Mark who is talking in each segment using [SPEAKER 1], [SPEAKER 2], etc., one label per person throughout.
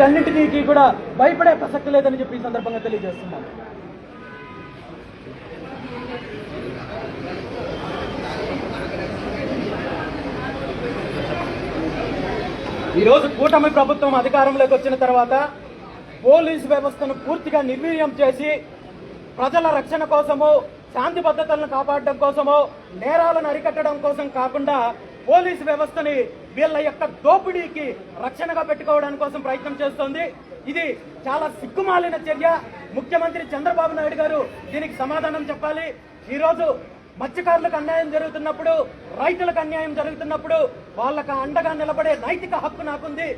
[SPEAKER 1] వీటన్నింటినీ కూడా భయపడే ప్రసక్తి లేదని చెప్పి ఈ సందర్భంగా తెలియజేస్తున్నాను ఈరోజు కూటమి ప్రభుత్వం అధికారంలోకి వచ్చిన తర్వాత పోలీసు వ్యవస్థను పూర్తిగా నిర్వీర్యం చేసి ప్రజల రక్షణ కోసము శాంతి భద్రతలను కాపాడడం కోసమో నేరాలను అరికట్టడం కోసం కాకుండా పోలీసు వ్యవస్థని వీళ్ళ యొక్క దోపిడీకి రక్షణగా పెట్టుకోవడానికి కోసం ప్రయత్నం చేస్తోంది. ఇది చాలా సిగ్గుమాలిన చర్య. ముఖ్యమంత్రి చంద్రబాబు నాయుడు గారు దీనికి సమాధానం చెప్పాలి. ఈరోజు మత్స్యకారులకు అన్యాయం జరుగుతున్నప్పుడు రైతులకు అన్యాయం జరుగుతున్నప్పుడు వాళ్ళకు అండగా నిలబడే నైతిక హక్కు నాకుంది.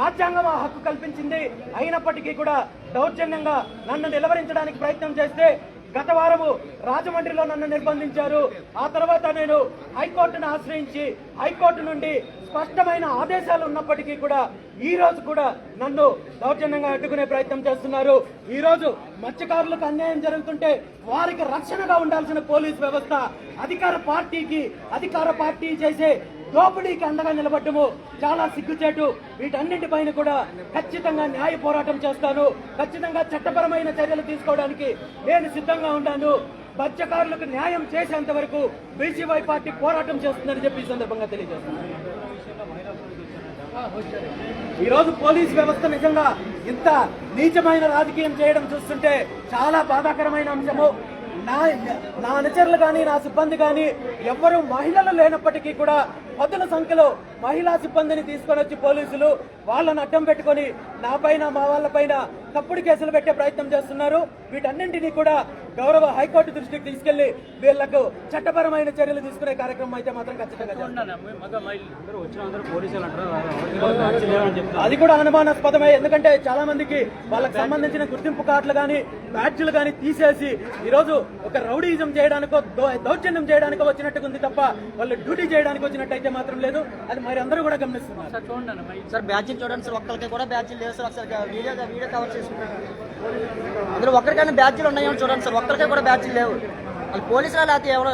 [SPEAKER 1] రాజ్యాంగం ఆ హక్కు కల్పించింది. అయినప్పటికీ కూడా దౌర్జన్యంగా నన్ను నిలవరించడానికి ప్రయత్నం చేస్తే గత వారము రాజమండ్రిలో నన్ను నిర్బంధించారు. ఆ తర్వాత నేను హైకోర్టును ఆశ్రయించి హైకోర్టు నుండి స్పష్టమైన ఆదేశాలు ఉన్నప్పటికీ కూడా ఈ రోజు కూడా నన్ను దౌర్జన్యంగా అడ్డుకునే ప్రయత్నం చేస్తున్నారు. ఈ రోజు మత్స్యకారులకు అన్యాయం జరుగుతుంటే వారికి రక్షణగా ఉండాల్సిన పోలీస్ వ్యవస్థ అధికార పార్టీకి అధికార పార్టీ చేసే దోపిడీకి అండగా నిలబడ్డము. చాలా సిగ్గుచేటు. వీటన్నింటిపైన కూడా ఖచ్చితంగా న్యాయ పోరాటం చేస్తాను. ఖచ్చితంగా చట్టపరమైన చర్యలు తీసుకోవడానికి నేను సిద్ధంగా ఉన్నాను. మత్స్యకారులకు న్యాయం చేసేంత వరకు బీసీవై పార్టీ పోరాటం చేస్తుందని చెప్పి ఈ సందర్భంగా తెలియజేస్తున్నాను. ఈరోజు పోలీస్ వ్యవస్థ నిజంగా ఇంత నీచమైన రాజకీయం చేయడం చూస్తుంటే చాలా బాధాకరమైన అంశము. నా నా అనుచరులు కానీ నా సిబ్బంది కానీ ఎవ్వరూ మహిళలు లేనప్పటికీ కూడా పదుల సంఖ్యలో మహిళా సిబ్బందిని తీసుకొని వచ్చి పోలీసులు వాళ్ళను అడ్డం పెట్టుకొని నా పైన మా వాళ్ళ పైన తప్పుడు కేసులు పెట్టే ప్రయత్నం చేస్తున్నారు. వీటన్నింటినీ కూడా గౌరవ హైకోర్టు దృష్టికి తీసుకెళ్ళి వీళ్ళకు చట్టపరమైన చర్యలు తీసుకునే కార్యక్రమం అయితే మాత్రం ఖచ్చితంగా. అది కూడా అనుమానాస్పదమే. ఎందుకంటే చాలా మందికి వాళ్ళకి సంబంధించిన గుర్తింపు కార్డులు కానీ బ్యాడ్జ్లు కానీ తీసేసి ఈ రోజు ఒక రౌడీజం చేయడానికో దౌ- దౌర్జన్యం చేయడానికో వచ్చినట్టుగా ఉంది తప్ప వాళ్ళు డ్యూటీ చేయడానికి వచ్చినట్టు అయితే మాత్రం లేదు. అది మరి అందరూ కూడా గమనిస్తున్నారు.
[SPEAKER 2] సార్ బ్యాచ్లు చూడండి సార్ ఒక్కరికి కూడా బ్యాచ్లు లేవు సార్ వీడియో వీడియో కవర్ చేసుకుంటారు అందులో ఒక్కరికైనా బ్యాచ్లు ఉన్నాయో చూడండి సార్. ఒక్కరికే కూడా బ్యాచ్లు లేవు. వాళ్ళు పోలీసులు లేకపోతే ఎవరో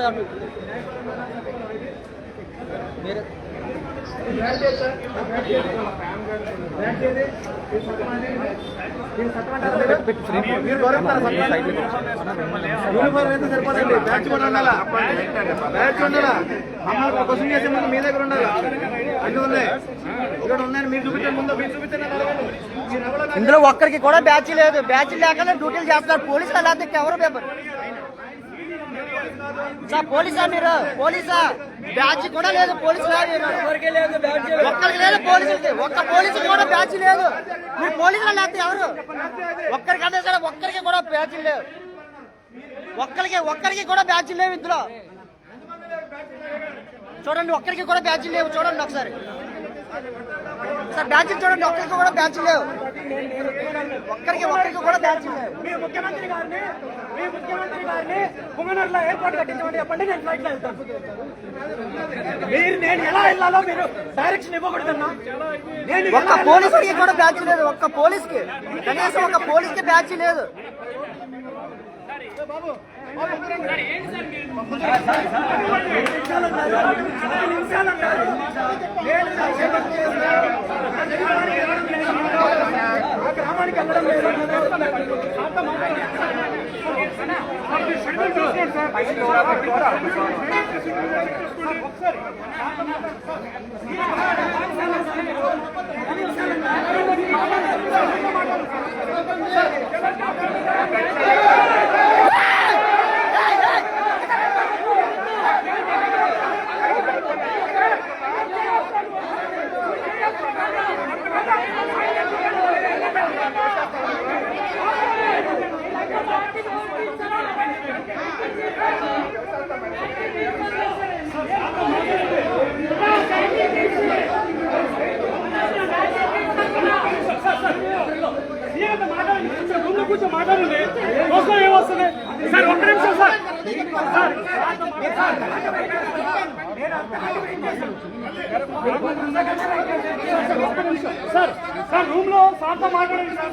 [SPEAKER 2] మీరు?
[SPEAKER 3] యూనిఫామ్ అయితే సరిపోదండి బ్యాచ్ కూడా ఉండాలా? బ్యాచ్ ఉండాలా? క్వశ్చన్ చేసే ముందు మీ దగ్గర ఉండాలా?
[SPEAKER 2] ఇందులో ఒక్కరికి కూడా బ్యాచ్ లేదు. బ్యాచ్ లేకనే డ్యూటీలు చేస్తున్నారు. పోలీసులు లేకపోతే ఎవరు పేపర్? సార్ పోలీసా మీరు? పోలీసా? బ్యాచ్ కూడా లేదు. పోలీసు
[SPEAKER 1] ఎవరికీ లేదు బ్యాడ్జ్
[SPEAKER 2] ఒక్కరికి లేదు పోలీసులకి. ఒక్క పోలీసు కూడా బ్యాచ్ లేదు. మీరు పోలీసులు లేకపోతే ఎవరు? ఒక్కరికంటే సరే ఒక్కరికి కూడా బ్యాచ్ లేవు. ఒక్కరికి ఒక్కరికి కూడా బ్యాచ్ లేవు ఇందులో. చూడండి ఒక్కరికి కూడా బ్యాచ్ లేవు. చూడండి ఒకసారి. సార్ బ్యాచ్ చూడండి ఒక్కరికి కూడా బ్యాచ్ లేవు. ఒక్కరికి ఒక్కరికి కూడా బ్యాచ్ లేవు.
[SPEAKER 1] మీ ముఖ్యమంత్రి గారిని మీ ముఖ్యమంత్రి గారిని పుంగనూరులో ఎయిర్పోర్ట్ కట్టించమని చెప్పండి నేను ఫ్లైట్లో వెళ్తాను. మీరు నేను ఎలా వెళ్ళాలో మీరు డైరెక్షన్ ఇవ్వకూడదన్నా. నేను
[SPEAKER 2] ఒక్క పోలీసుకి కూడా బ్యాచ్ లేదు. ఒక్క పోలీస్కి. కనీసం ఒక పోలీస్కి బ్యాచ్ లేదు.
[SPEAKER 1] గ్రామానికి వెళ్ళడం లేదు కూర్చో సార్ సార్ రూమ్లో సార్తో మాట్లాడండి సార్